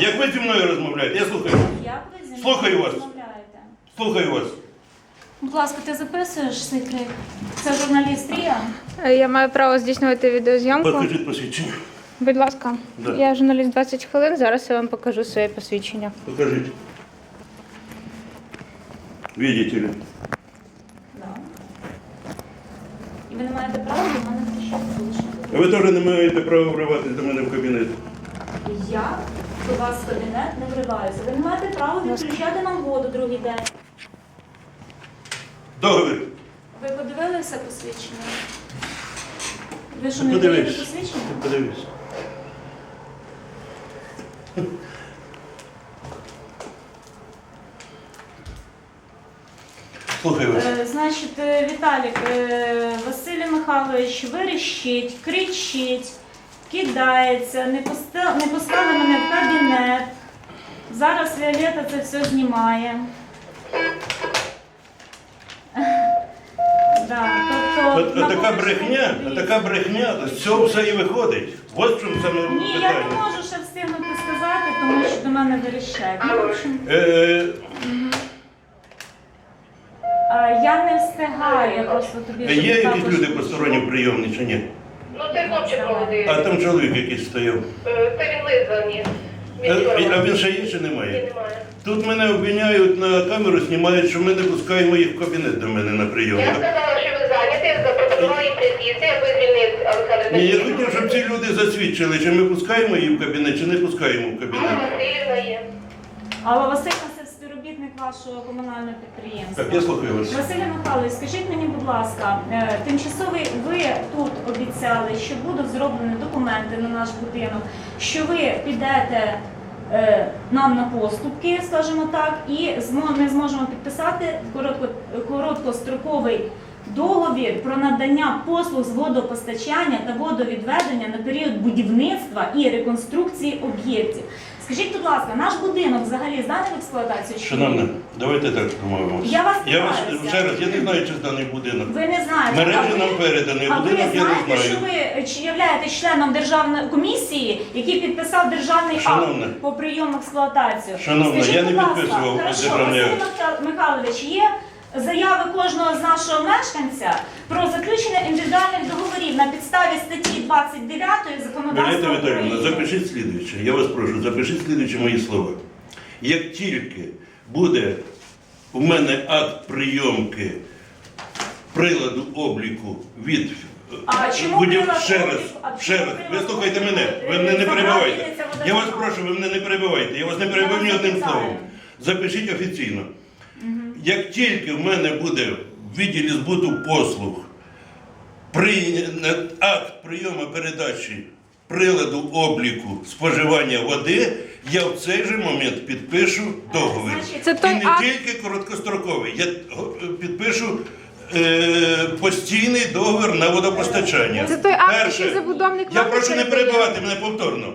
Як ви зі мною розмовляєте? Я слухаю. Як ви зі мною Слухаю вас. розмовляєте? Слухаю вас. Будь ласка, ти записуєш цей кліп? Це журналіст Рія? Е, Я маю право здійснювати відеозйомку. Покажіть посвідчення. Будь ласка, Да. я журналіст 20 хвилин. Зараз я вам покажу своє посвідчення. Покажіть. Видите ли? Да. І ви не маєте права до мене. А ви теж не маєте права вриватися до мене в кабінет. Я до вас в кабінет не вриваюся. Ви не маєте права відключати нам воду другий день. Договір. Ви подивилися посвідчення? Ви що, не Подивись. посвідчення? Подивись. Вас. Е, Значить, е, Віталік, е, Василь Михайлович верещить, кричить, кидається, не пускали мене в кабінет. Зараз Віолета це все знімає. Да, тобто, на така брехня, ви така брехня, з цього все і виходить. От в чому саме Ні, я не питання. можу ще встигнути сказати, тому що до мене верещать. Ну, в общем, Е, а, я не встигаю, я просто тобі щоб є якісь люди посторонні прийомні чи ні? Ну, це хлопчик молодий. А там чоловік якийсь стояв. Е, Це він визваний. Е, А він ще є чи Ні, немає? немає. Тут мене обвиняють на камеру, знімають, що ми не пускаємо їх в кабінет до мене на прийом. Я сказала, що ви зайняті, запропонувала їм присісти, аби звільнити Олександра Ні, я хотів, щоб ці люди засвідчили, чи ми пускаємо їх в кабінет, чи не пускаємо в кабінет. Васильівна є. Алла Васильівна, вашого комунального підприємства. Так, я слухаю. Василь Михайлович, скажіть мені, будь ласка, е, тимчасовий ви тут обіцяли, що будуть зроблені документи на наш будинок, що ви підете е, нам на поступки, скажімо так, і ми зможемо підписати коротко, короткостроковий договір про надання послуг з водопостачання та водовідведення на період будівництва і реконструкції об'єктів. Скажіть, будь ласка, наш будинок взагалі зданий в експлуатацію? чи ні? Шановна, давайте так домовимося. Я вас я вас питаюся. ще раз, я не знаю, чи зданий будинок. Ви не знаєте. Мережі нам передані, А ви будинок я знаєте, не що знаю. ви чи являєтесь членом державної комісії, який підписав державний Шановна. акт по прийому в експлуатацію? Шановна, Скажіть, я не будь ласка, підписував державний акт. Михайло- Михайлович, є заяви кожного з нашого мешканця про заключення індивідуальних договорів на підставі статті 29 законодавства Віталіївна, України. запишіть слідуюче. Я вас прошу, запишіть слідуючі мої слова. Як тільки буде у мене акт прийомки приладу обліку від е, А чому будів- прилад ще раз, обліку? А ще чому раз, прилад ви слухайте обліку, мене, ви е, мене не забрав перебивайте. Я вас прошу, ви мене не перебивайте, я вас не перебив ні одним словом. Запишіть офіційно. Як тільки в мене буде в відділі збуту послуг при, акт прийому передачі приладу обліку споживання води, я в цей же момент підпишу договір. Це той І не акт- тільки короткостроковий, я підпишу е, постійний договір на водопостачання. Це той акт, Перше, який забудовник Я прошу не передає. перебивати мене повторно.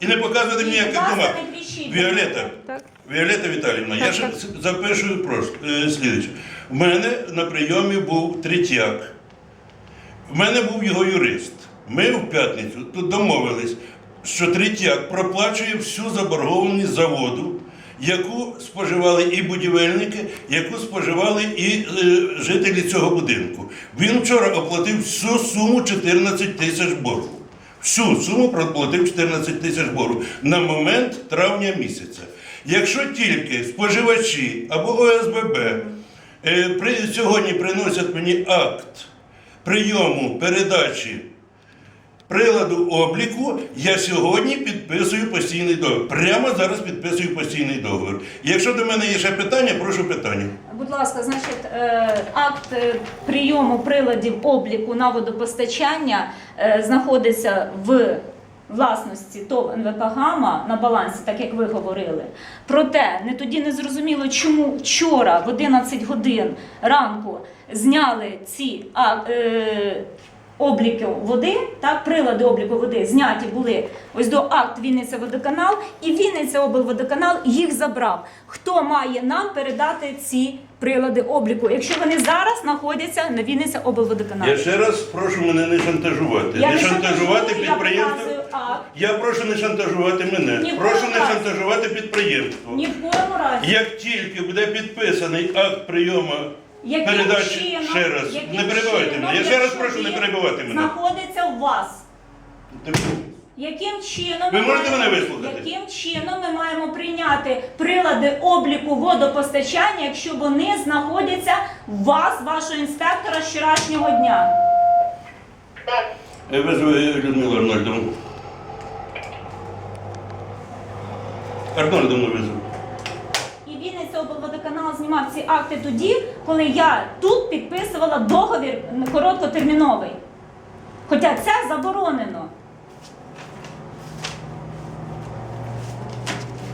І не показувати ніяких ласка, думок. Віолета. Віолета Віталіївна, я ще так. запишу е, слідуюче. В мене на прийомі був третяк. В мене був його юрист. Ми в п'ятницю тут домовились, що третяк проплачує всю заборгованість заводу, яку споживали і будівельники, яку споживали і е, жителі цього будинку. Він вчора оплатив всю суму 14 тисяч боргу. Всю суму проплатив 14 тисяч боргу на момент травня місяця. Якщо тільки споживачі або ОСББ е, сьогодні приносять мені акт прийому передачі приладу обліку, я сьогодні підписую постійний договір. Прямо зараз підписую постійний договір. Якщо до мене є ще питання, прошу питання. Будь ласка, значить, е, акт е, прийому приладів обліку на водопостачання е, знаходиться в власності ТОВ НВК «Гама» на балансі, так як ви говорили. Проте не тоді не зрозуміло, чому вчора в 11 годин ранку зняли ці а, е, обліки води, так, прилади обліку води зняті були ось до акт Вінниця водоканал, і Вінниця облводоканал їх забрав. Хто має нам передати ці прилади обліку, якщо вони зараз знаходяться на Вінниця облводоканал? Я ще раз прошу мене не шантажувати. Я не не шантажувати шантажую, я підприємство. показую акт. Я прошу не шантажувати мене. Ні в прошу коєму не разі. шантажувати підприємство. Ні в коєму разі. Як тільки буде підписаний акт прийому Яким передачі, чином, ще раз, яким не перебивайте чином мене. Я ще раз якщо прошу не він перебивати мене. Знаходиться у вас. Яким чином Ви ми можете маємо- мене вислухати? Яким чином ми маємо прийняти прилади обліку водопостачання, якщо вони знаходяться у вас, вашого інспектора з вчорашнього дня? Так. Я визову Людмилу Арнольдовну. Арнольдовну визову. І Вінниця знімав ці акти тоді, коли я тут підписувала договір короткотерміновий. Хоча це заборонено.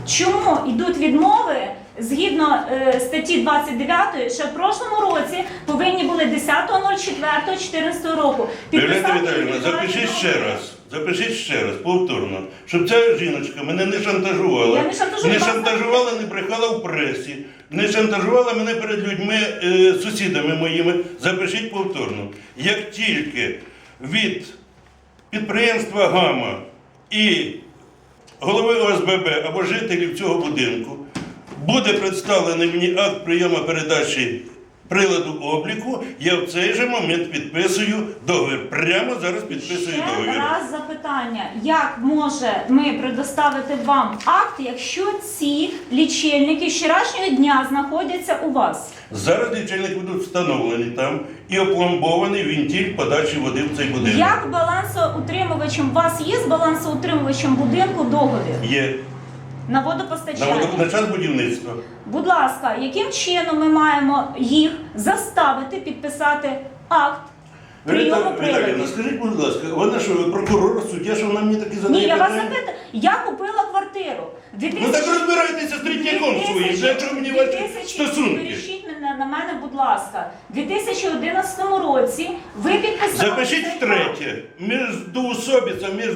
Чому йдуть відмови згідно е, статті 29, ще в прошлому році повинні були 10.04.14 року Віолетта підписати Віталіївна, запишіть ще раз. Запишіть ще раз, повторно, щоб ця жіночка мене не шантажувала. Я не шантажую не вас. шантажувала, не брехала в пресі, не шантажувала мене перед людьми, е, сусідами моїми. Запишіть повторно. Як тільки від підприємства Гама і голови ОСББ або жителів цього будинку буде представлений мені акт прийому передачі приладу обліку, я в цей же момент підписую договір. Прямо зараз підписую Ще договір. раз запитання. Як може ми предоставити вам акт, якщо ці лічильники з вчорашнього дня знаходяться у вас? Зараз лічильники будуть встановлені там і опломбований вінтіль подачі води в цей будинок. Як балансоутримувачем у вас є з балансоутримувачем будинку договір Є на на, водопостачання? водо- на час будівництва. Будь ласка, яким чином ми маємо їх заставити підписати акт прийому приладів? скажіть, будь ласка, вона що, прокурор, суддя, що вона мені такі Ні, задає я вас питання? запитую. Я купила квартиру. В Ну 2000 так розбирайтеся з третяком своїм, для чого мені ваші 2000 стосунки? Перейшіть мене на мене, будь ласка. У 2011 році ви підписали. Запишіть цей акт. втретє, між особиця між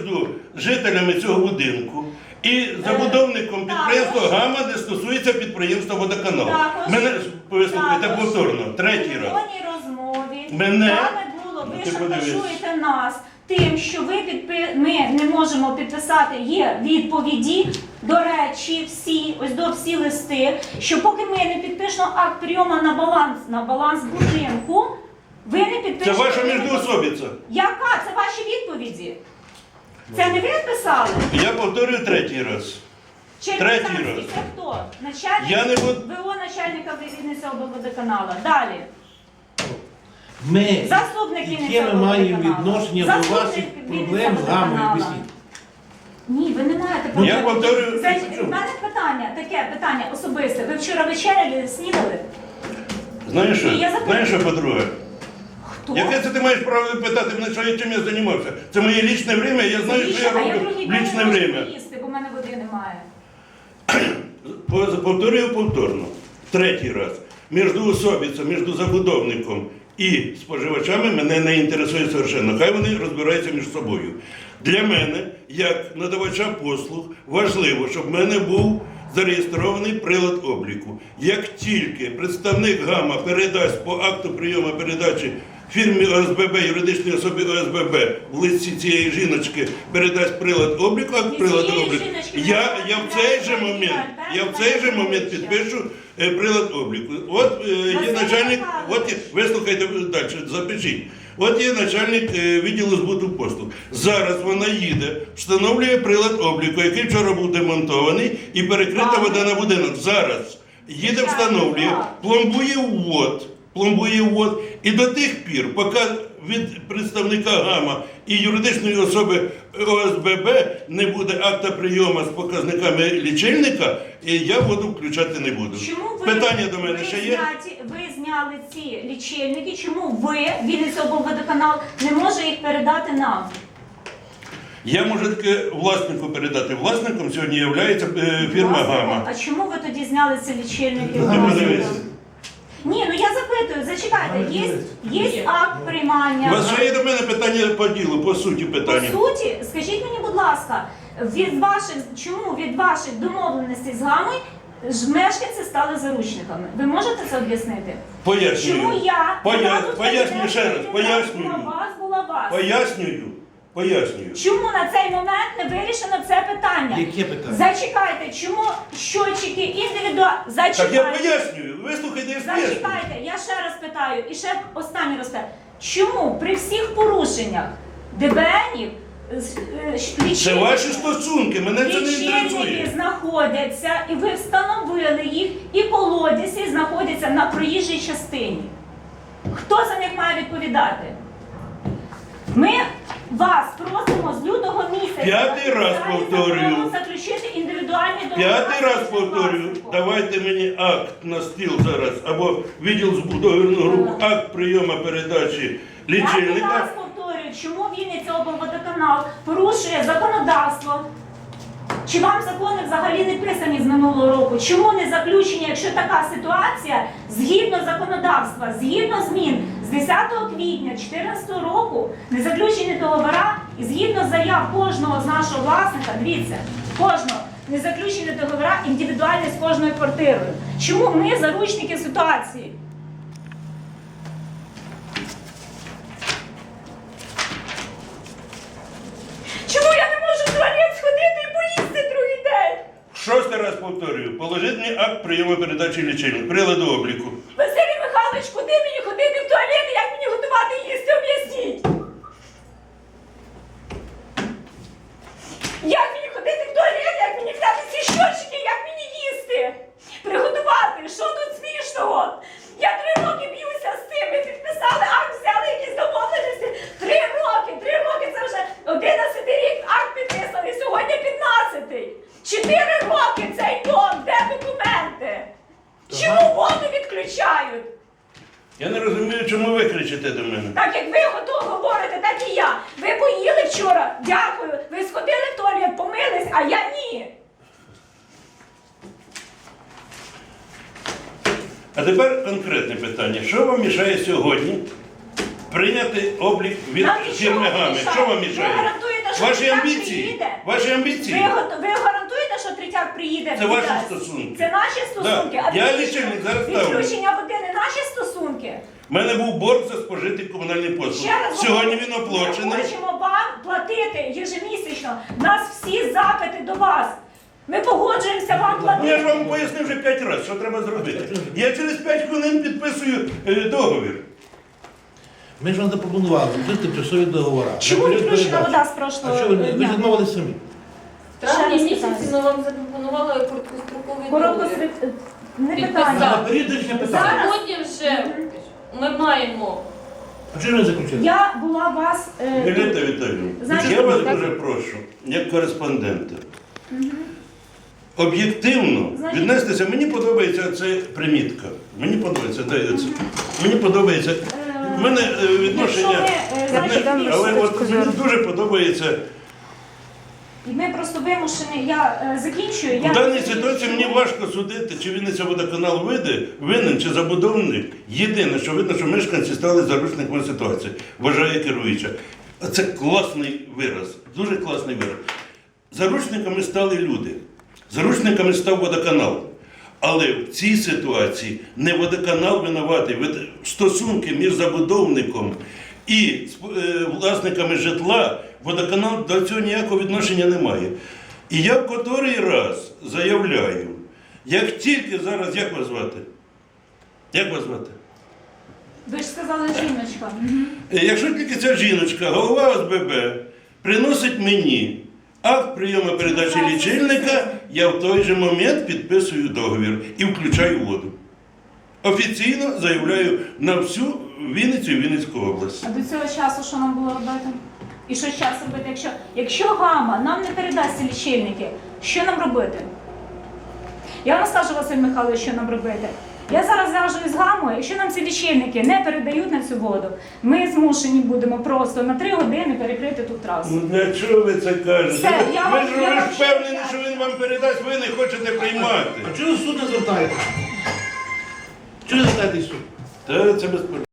жителями цього будинку і забудовником підприємства Гама, де стосується підприємства водоканал. Також. Мене вислухайте Також повторно, третій раз. телефонній розмові Мене- вами було, Ну, ви ти подивись. шантажуєте нас тим, що ви підпи... ми не можемо підписати є відповіді. До речі, всі, ось до всі листи, що поки ми не підпишемо акт прийому на баланс на баланс будинку, ви не Це підпишете. ваша міждоособиця. Яка? Це ваші відповіді? Це не ви писали? Я повторюю третій раз. Третій раз. це хто? Начальник Я не буду. ВО начальника Вінниця облводоканалу. Далі. Ми, Заступник яке Вінниця ми маємо облводоканалу. відношення до Заступник ваших Вінниця проблем з гамою? Об'ясніть. Ні, ви не маєте Ну, я повторюю- Це в мене питання, таке питання особисте. Ви вчора вечеряли, снідали? Знаєш що? Я запитую. Знаєш що, подруга? Хто? Яке це ти маєш право питати мене, що я чим я займався? Це моє лічне время, я знаю, що я роблю в лічне время. поїсти, бо в мене води немає. По- Повторюю повторно. Третій раз. Між особиця, між забудовником і споживачами мене не інтересує совершенно. Хай вони розбираються між собою. Для мене, як надавача послуг, важливо, щоб в мене був зареєстрований прилад обліку. Як тільки представник ГАМА передасть по акту прийому передачі фірмі ОСББ, юридичній особі ОСББ в листі цієї жіночки передасть прилад обліку, приладу цієї обліку. Я, я в цей же момент, я в цей же момент підпишу е, прилад обліку. От е, є начальник, от є, вислухайте далі, запишіть. От є начальник е, відділу збуту послуг. Зараз вона їде, встановлює прилад обліку, який вчора був демонтований, і перекрита вода на будинок. Зараз їде, встановлює, пломбує ввод, пломбує ввод. І до тих пір, поки від представника ГАМА і юридичної особи ОСББ не буде акта прийому з показниками лічильника, я воду включати не буду. Чому ви, Питання до мене ви ще є? зняті- ви зняли ці лічильники? Чому ви, Вінниця облводоканал, не може їх передати нам? Я можу таки власнику передати. Власником сьогодні є фірма Власне, ГАМА. А чому ви тоді зняли ці лічильники? Ти подивись. Ні, ну я запитую, зачекайте, є, є акт У приймання. вас ще є до мене питання по ділу, по суті По питання. суті, скажіть мені, будь ласка, від ваших чому від ваших домовленостей з гамою ж мешканці стали заручниками? Ви можете це об'яснити? Пояснюю. Чому я Поя- була тут Пояснюю ще раз, була пояснюю. вас, була вас. Пояснюю. Пояснюю. Чому на цей момент не вирішено це питання? Яке питання? Зачекайте, чому щочики індивідуально... Так я Зачекайте. пояснюю. Вислухайте я пояснюю. Зачекайте, я ще раз питаю, і ще останній раз питаю. Чому при всіх порушеннях ДБНів е, щ- Це ваші стосунки, мене це не лічильники інтересує. знаходяться, і ви встановили їх, і колодязі знаходяться на проїжджій частині. Хто за них має відповідати? Ми вас просимо з лютого місяця П'ятий раз повторюю. заключити індивідуальні договори. П'ятий раз повторюю, давайте мені акт на стіл зараз, або відділ з договірну групу, акт прийому передачі Я раз лічильника. повторюю, чому Вінниця облводоканал порушує законодавство? Чи вам закони взагалі не писані з минулого року? Чому не заключені, якщо така ситуація, згідно законодавства, згідно змін з 10 квітня 2014 року, не заключені договора і згідно заяв кожного з нашого власника, дивіться, кожного, не заключені договора індивідуальні з кожною квартирою. Чому ми заручники ситуації? Чому я не можу в туалет сходити і поїсти другий день? Шостий раз повторюю, прийому передачі лічильника, приладу обліку. Василій Михайлович, куди мені ходити в туалет і як мені готувати їсти? Об'ясніть. Як мені ходити в туалет, як мені взяти ці щочки, як мені їсти? Приготувати, що тут смішного? Я три роки б'юся з цим, ми підписали акт, взяли якісь домовленості. Три роки, три роки це вже 11 рік акт підписаний, сьогодні 15. Чотири роки цей дом, де документи? Чому воду відключають? Я не розумію, чому ви кричите до мене. Так як ви готові говорите, так і я. Ви поїли вчора, дякую. Ви сходили в туалет, помились, а я ні. А тепер конкретне питання. Що вам мішає сьогодні прийняти облік від Нам нічого не мішає. Що вам Ви мішає? гарантуєте, що Ваші Третяк амбіції. приїде? Ваші Ви, амбіції. гот- ви гарантуєте, що третяк приїде? Це ваші віддасть? стосунки. Це наші стосунки. Да. А Я відключення- лічильник зараз ставлю. Відключення води не наші. У мене був борг за послуги. Ще раз Сьогодні говорю, він оплачений. Ми хочемо вам платити єжемісячно. У нас всі запити до вас. Ми погоджуємося вам Ну, я ж платити. вам пояснив вже п'ять разів, що треба зробити. Я через п'ять хвилин підписую е, договір. Ми ж вам запропонували закрити тимчасові договори. Чому На період відключена вода з прошлого А що ви не ви дня? ж відмовились самі? В травні Ще раз місяці ми вам запропонували короткостроковий Коротко договір. не питання. Рішення питання. Зараз. Сьогодні вже ми маємо А чого не заключили? Я була вас. е, Вілета Віталіївна, Значить, я вас так. дуже прошу, як кореспондента. Об'єктивно Значить- віднестися, мені подобається ця примітка. Мені подобається, дай оце. Мені подобається. В мене е, відношення. Якщо е, одне, значить, дам але точку мені зору. дуже подобається. І ми просто вимушені, я е, закінчую. Я У даній ситуації мені важко судити, чи Вінниця водоканал вийде, винен чи забудовник. Єдине, що видно, що мешканці стали заручниками ситуації, вважає керуюча. А Це класний вираз, дуже класний вираз. Заручниками стали люди, заручниками став водоканал. Але в цій ситуації не водоканал винуватий, вид- стосунки між забудовником і сп- е, власниками житла, водоканал до цього ніякого відношення не має. І я в котрий раз заявляю, як тільки зараз, як вас звати? Як вас звати? Ви ж сказали жіночка. Е, Якщо тільки ця жіночка, голова ОСББ, приносить мені акт прийому передачі лічильника, я в той же момент підписую договір і включаю воду. Офіційно заявляю на всю Вінницю і Вінницьку область. А до цього часу що нам було робити? І що час робити? Якщо, якщо гама нам не передасть ці лічильники, що нам робити? Я вам скажу, Василь Михайлович, що нам робити. Я зараз зв'яжу із гамою, якщо нам ці лічильники не передають на цю воду, ми змушені будемо просто на три години перекрити ту трасу. Ну для чого ви це кажете? Все, я ви ж я ж вам впевнені, що він вам передасть, ви не хочете приймати. А чого ви в суд не звертаєте? Чого не звертаєтесь в суд? Та це безпечно.